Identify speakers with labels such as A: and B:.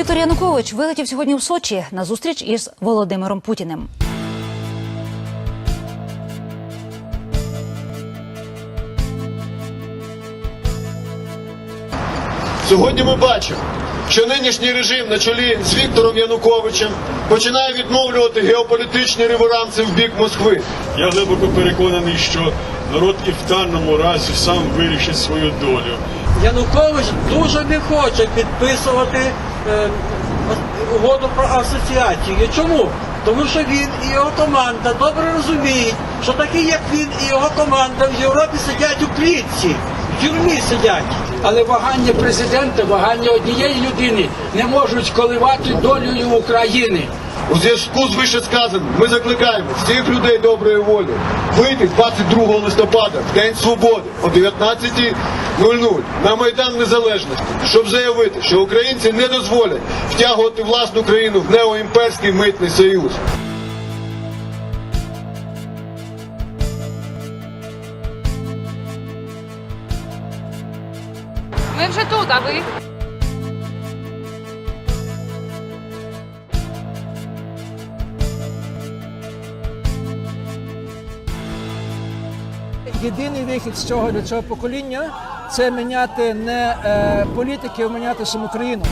A: Віктор Янукович вилетів сьогодні в Сочі на зустріч із Володимиром Путіним.
B: Сьогодні ми бачимо, що нинішній режим на чолі з Віктором Януковичем починає відновлювати геополітичні реверанси в бік Москви.
C: Я глибоко переконаний, що народ і в даному разі сам вирішить свою долю.
D: Янукович дуже не хоче підписувати угоду про асоціацію. Чому? Тому що він і його команда добре розуміють, що такі, як він і його команда в Європі сидять у клітці, в тюрмі сидять.
E: Але вагання президента, вагання однієї людини не можуть коливати долею України.
B: У зв'язку з вищесказаним ми закликаємо всіх людей доброї волі вийти 22 листопада, в День Свободи, о 19.00 на Майдан Незалежності, щоб заявити, що українці не дозволять втягувати власну країну в неоімперський митний союз.
F: Ми вже тут, а ви?
G: Єдиний вихід з цього для цього покоління це міняти не е, політики, а міняти саму країну.